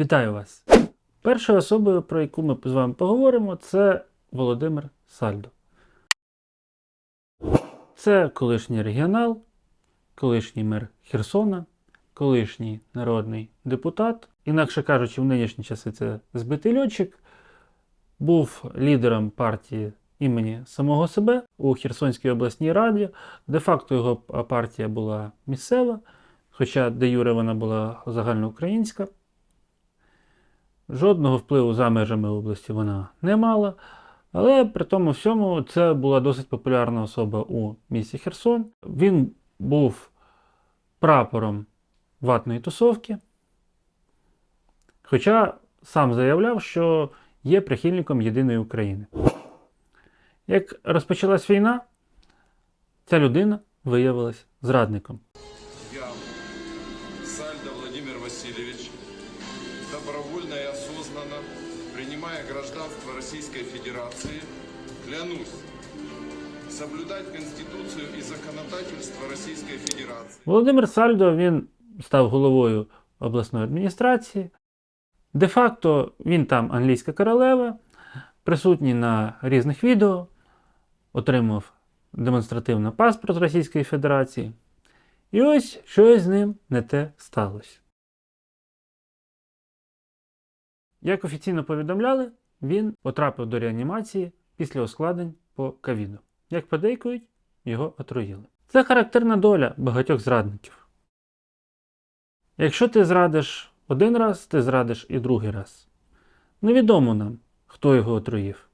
Вітаю вас! Першою особою, про яку ми з вами поговоримо, це Володимир Сальдо. Це колишній регіонал, колишній мер Херсона, колишній народний депутат, інакше кажучи, в нинішні часи це збитий льотчик, був лідером партії імені самого себе у Херсонській обласній раді. Де-факто його партія була місцева, хоча де юре вона була загальноукраїнська. Жодного впливу за межами області вона не мала. Але при тому всьому це була досить популярна особа у місті Херсон. Він був прапором ватної тусовки. Хоча сам заявляв, що є прихильником єдиної України. Як розпочалась війна, ця людина виявилась зрадником. Я, Сальдо Владимир Васильевич, добровольно и осознанно, принимая гражданство Российской Федерации, клянусь соблюдать Конституцию и законодательство Российской Федерации. Володимир Сальдо він став головою обласної адміністрації. Де-факто він там англійська королева, присутній на різних відео, отримав демонстративно паспорт Російської Федерації. І ось щось з ним не те сталося. Як офіційно повідомляли, він потрапив до реанімації після ускладнень по ковіду. Як подейкують, його отруїли. Це характерна доля багатьох зрадників. Якщо ти зрадиш один раз, ти зрадиш і другий раз. Невідомо нам, хто його отруїв.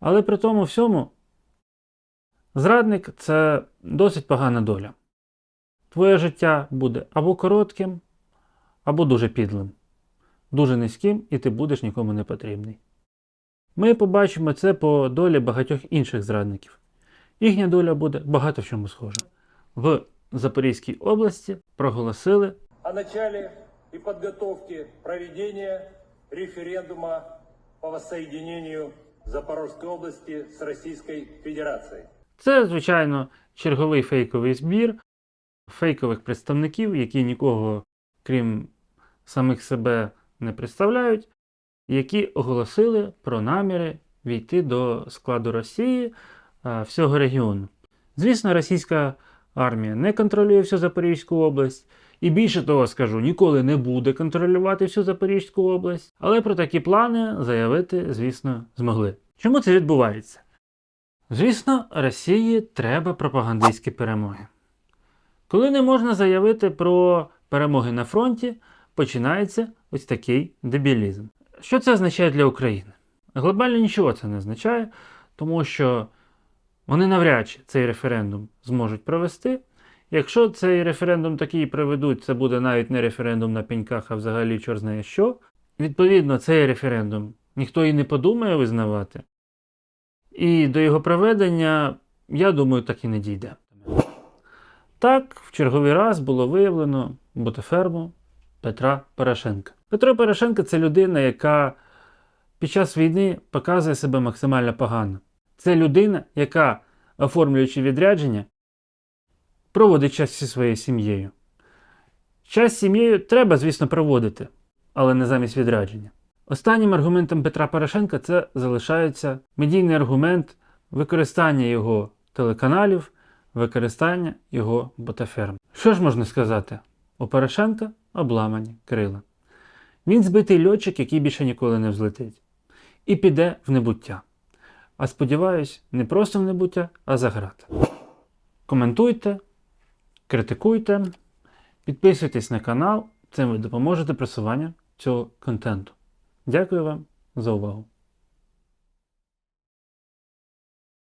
Але при тому всьому, зрадник це досить погана доля. Твоє життя буде або коротким, або дуже підлим, дуже низьким, і ти будеш нікому не потрібний. Ми побачимо це по долі багатьох інших зрадників. Їхня доля буде багато в чому схожа. В Запорізькій області проголосили о начале и подготовке проведения референдума по воссоединению Запорожской области с Российской Федерацией. Це, звичайно, черговий фейковий збір фейкових представників, які нікого, крім самих себе, не представляють, які оголосили про наміри війти до складу Росії а, всього регіону. Звісно, російська армія не контролює всю Запорізьку область. І більше того скажу, ніколи не буде контролювати всю Запорізьку область, але про такі плани заявити, звісно, змогли. Чому це відбувається? Звісно, Росії треба пропагандистські перемоги. Коли не можна заявити про перемоги на фронті, починається ось такий дебілізм. Що це означає для України? Глобально нічого це не означає, тому що вони навряд чи цей референдум зможуть провести. Якщо цей референдум такий проведуть, це буде навіть не референдум на пеньках, а взагалі чор знає що. Відповідно, цей референдум ніхто і не подумає визнавати. І до його проведення, я думаю, так і не дійде. Так, в черговий раз було виявлено ботаферму Петра Порошенка. Петро Порошенко це людина, яка під час війни показує себе максимально погано. Це людина, яка, оформлюючи відрядження, проводить час зі своєю сім'єю. Час з сім'єю треба, звісно, проводити, але не замість відрядження. Останнім аргументом Петра Порошенка це залишається медійний аргумент використання його телеканалів, використання його ботаферм. Що ж можна сказати? У Порошенка обламані крила. Він збитий льотчик, який більше ніколи не взлетить, і піде в небуття. А сподіваюсь, не просто в небуття, а за грати. Коментуйте, критикуйте, підписуйтесь на канал, цим ви допоможете просуванню цього контенту. Дякую вам за увагу.